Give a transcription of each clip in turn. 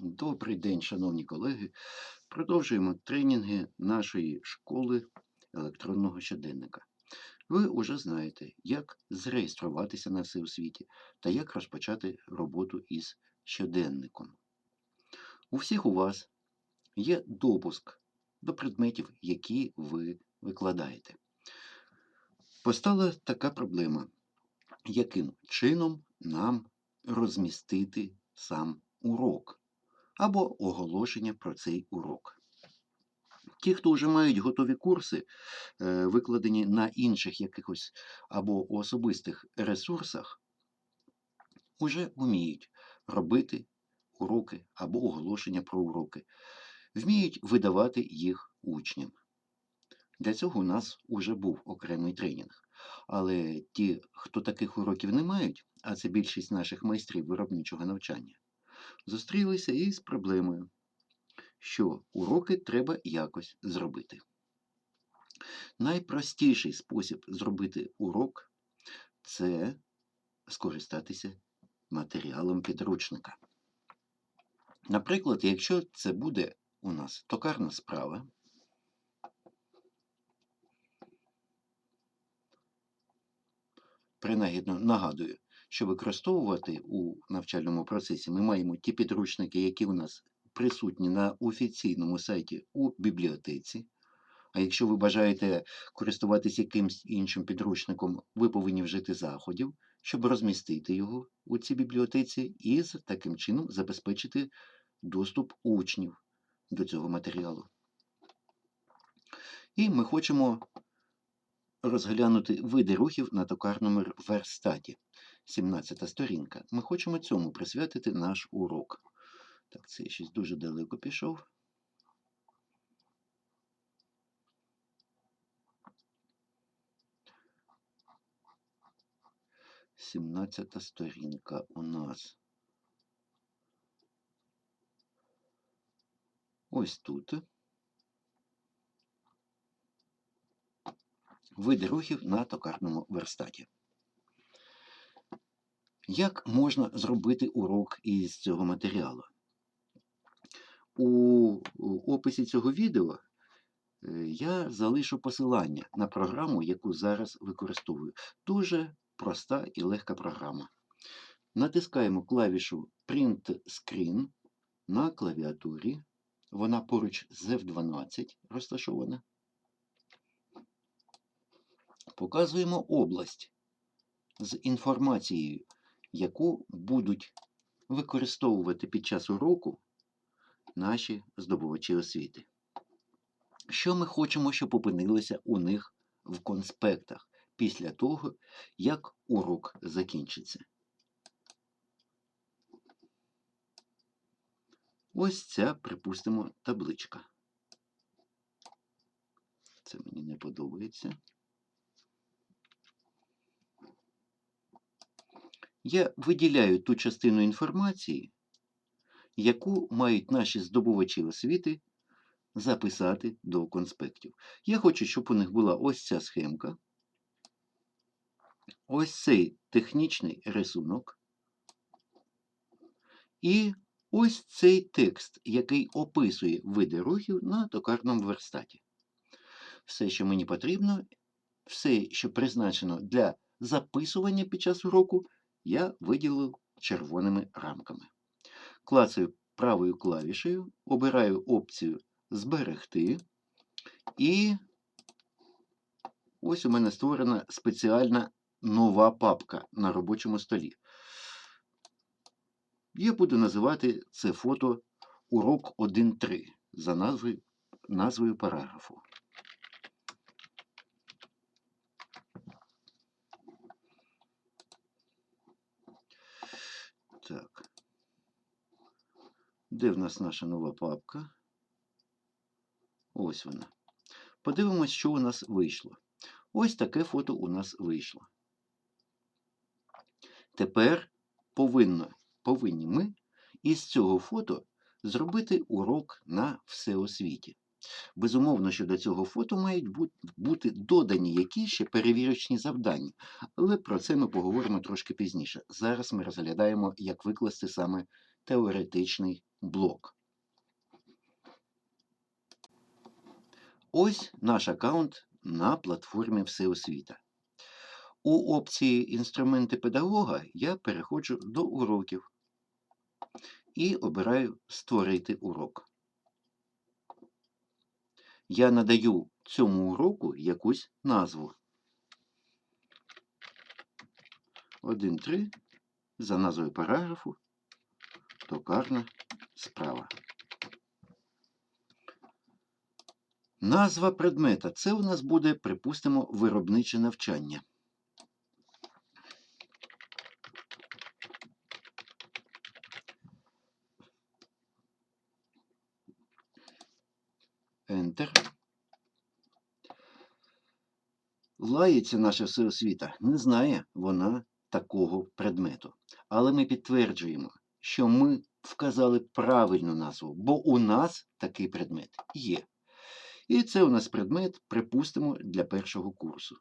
Добрий день, шановні колеги. Продовжуємо тренінги нашої школи електронного щоденника. Ви вже знаєте, як зареєструватися на всеосвіті та як розпочати роботу із щоденником. У всіх у вас є допуск до предметів, які ви викладаєте. Постала така проблема, яким чином нам розмістити сам урок або оголошення про цей урок. Ті, хто вже мають готові курси, е, викладені на інших якихось або особистих ресурсах, вже вміють робити уроки або оголошення про уроки, вміють видавати їх учням. Для цього у нас вже був окремий тренінг. Але ті, хто таких уроків не мають, а це більшість наших майстрів виробничого навчання, зустрілися із проблемою, що уроки треба якось зробити. Найпростіший спосіб зробити урок це скористатися матеріалом підручника. Наприклад, якщо це буде у нас токарна справа, принагідно нагадую, що використовувати у навчальному процесі ми маємо ті підручники, які у нас присутні на офіційному сайті у бібліотеці. А якщо ви бажаєте користуватися якимсь іншим підручником, ви повинні вжити заходів, щоб розмістити його у цій бібліотеці і таким чином забезпечити доступ учнів до цього матеріалу. І ми хочемо розглянути види рухів на токарному верстаті. 17 сторінка. Ми хочемо цьому присвятити наш урок. Так, це щось дуже далеко пішов. Сімнадцята сторінка у нас. Ось тут. Види рухів на токарному верстаті. Як можна зробити урок із цього матеріалу? У описі цього відео е, я залишу посилання на програму, яку зараз використовую. Дуже проста і легка програма. Натискаємо клавішу Print Screen на клавіатурі. Вона поруч з F12 розташована. Показуємо область з інформацією, яку будуть використовувати під час уроку наші здобувачі освіти. Що ми хочемо, щоб опинилося у них в конспектах після того, як урок закінчиться? Ось ця, припустимо, табличка. Це мені не подобається. Я виділяю ту частину інформації, яку мають наші здобувачі освіти записати до конспектів. Я хочу, щоб у них була ось ця схемка, ось цей технічний рисунок. І ось цей текст, який описує види рухів на токарному верстаті. Все, що мені потрібно, все, що призначено для записування під час уроку, я виділив червоними рамками. Клацаю правою клавішею, обираю опцію Зберегти. І ось у мене створена спеціальна нова папка на робочому столі. Я буду називати це фото Урок 1.3 за назвою, назвою параграфу. Так. Де в нас наша нова папка? Ось вона. Подивимось, що у нас вийшло. Ось таке фото у нас вийшло. Тепер повинно, повинні ми із цього фото зробити урок на всеосвіті. Безумовно, що до цього фото мають бути додані якісь ще перевірочні завдання, але про це ми поговоримо трошки пізніше. Зараз ми розглядаємо, як викласти саме теоретичний блок. Ось наш аккаунт на платформі Всеосвіта. У опції Інструменти педагога я переходжу до уроків і обираю Створити урок. Я надаю цьому уроку якусь назву. 1.3 за назвою параграфу токарна справа. Назва предмета. Це у нас буде, припустимо, виробниче навчання. Enter. Лається наша всеосвіта. Не знає вона такого предмету. Але ми підтверджуємо, що ми вказали правильну назву, бо у нас такий предмет є. І це у нас предмет, припустимо, для першого курсу.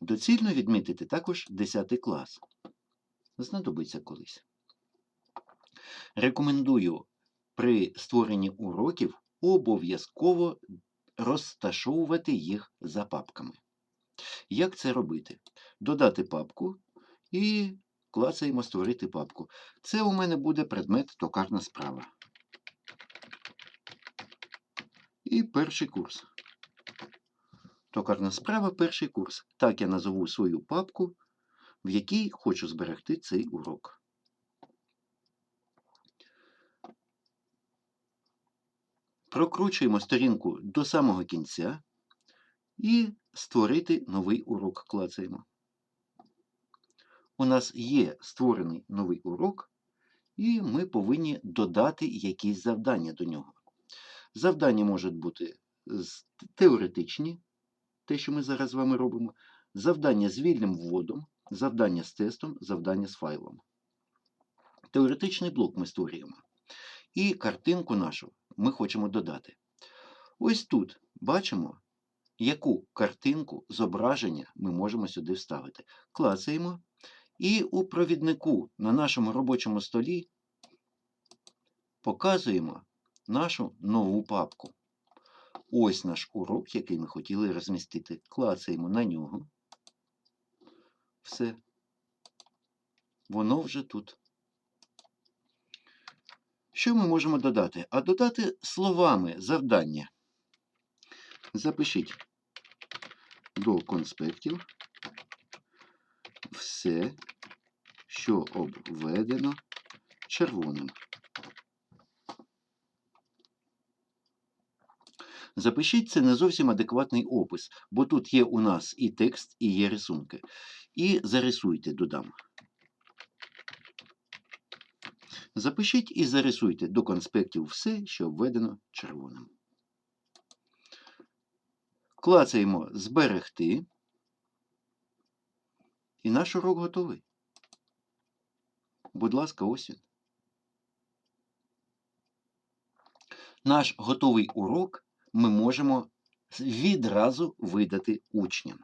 Доцільно відмітити також 10 клас. Знадобиться колись. Рекомендую при створенні уроків обов'язково розташовувати їх за папками. Як це робити? Додати папку і клацаємо Створити папку. Це у мене буде предмет токарна справа. І перший курс. Токарна справа перший курс. Так я назову свою папку, в якій хочу зберегти цей урок. Прокручуємо сторінку до самого кінця і створити новий урок клацаємо. У нас є створений новий урок, і ми повинні додати якісь завдання до нього. Завдання можуть бути теоретичні, те, що ми зараз з вами робимо, завдання з вільним вводом, завдання з тестом, завдання з файлом. Теоретичний блок ми створюємо. І картинку нашу ми хочемо додати. Ось тут бачимо, яку картинку зображення ми можемо сюди вставити. Клацаємо. І у провіднику на нашому робочому столі показуємо нашу нову папку. Ось наш урок, який ми хотіли розмістити. Клацаємо на нього. Все. Воно вже тут. Що ми можемо додати? А додати словами завдання. Запишіть до конспектів все, що обведено червоним. Запишіть це не зовсім адекватний опис, бо тут є у нас і текст, і є рисунки. І зарисуйте додам. Запишіть і зарисуйте до конспектів все, що обведено червоним. Клацаємо Зберегти. І наш урок готовий. Будь ласка, ось він. Наш готовий урок ми можемо відразу видати учням.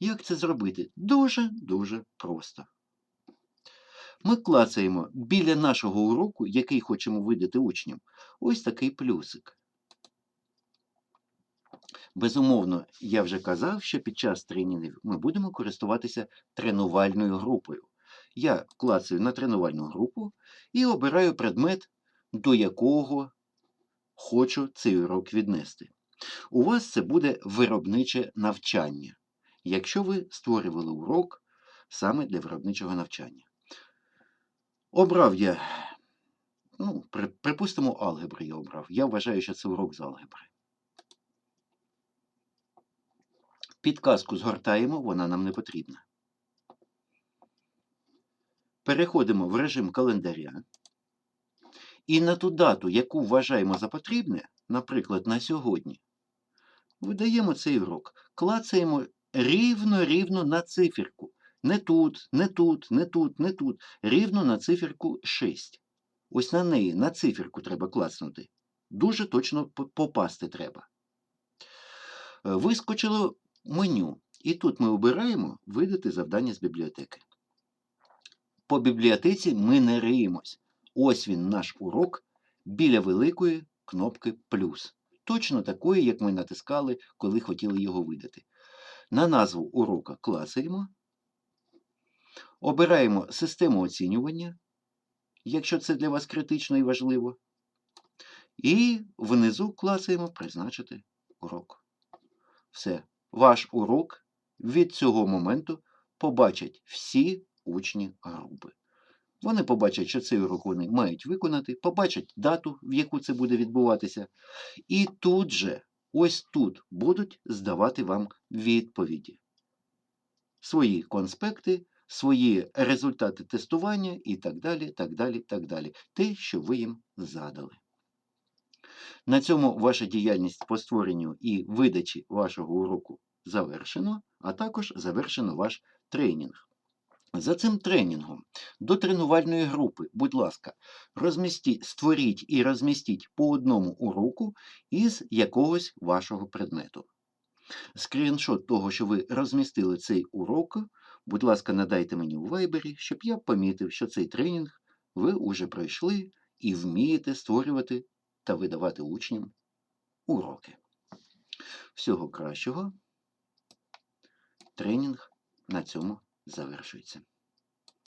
Як це зробити? Дуже-дуже просто. Ми клацаємо біля нашого уроку, який хочемо видати учням, ось такий плюсик. Безумовно, я вже казав, що під час тренінгів ми будемо користуватися тренувальною групою. Я клацаю на тренувальну групу і обираю предмет, до якого хочу цей урок віднести. У вас це буде виробниче навчання, якщо ви створювали урок саме для виробничого навчання. Обрав я, ну, припустимо, алгебри я обрав. Я вважаю, що це урок з алгебри. Підказку згортаємо, вона нам не потрібна. Переходимо в режим календаря. І на ту дату, яку вважаємо за потрібне, наприклад, на сьогодні, видаємо цей урок. Клацаємо рівно-рівно на циферку. Не тут, не тут, не тут, не тут. Рівно на циферку 6. Ось на неї, на циферку треба клацнути. Дуже точно попасти треба. Вискочило меню. І тут ми обираємо видати завдання з бібліотеки. По бібліотеці ми не риємось. Ось він наш урок біля великої кнопки плюс. Точно такої, як ми натискали, коли хотіли його видати. На назву урока клацаємо. Обираємо систему оцінювання, якщо це для вас критично і важливо. І внизу клацаємо Призначити урок. Все. Ваш урок від цього моменту побачать всі учні групи. Вони побачать, що цей урок вони мають виконати, побачать дату, в яку це буде відбуватися. І тут же, ось тут, будуть здавати вам відповіді. Свої конспекти, свої результати тестування і так далі, так далі, так далі. Те, що ви їм задали. На цьому ваша діяльність по створенню і видачі вашого уроку завершено, а також завершено ваш тренінг. За цим тренінгом до тренувальної групи, будь ласка, розмістіть, створіть і розмістіть по одному уроку із якогось вашого предмету. Скріншот того, що ви розмістили цей урок, будь ласка, надайте мені у вайбері, щоб я помітив, що цей тренінг ви уже пройшли і вмієте створювати та видавати учням уроки. Всього кращого. Тренінг на цьому завершується.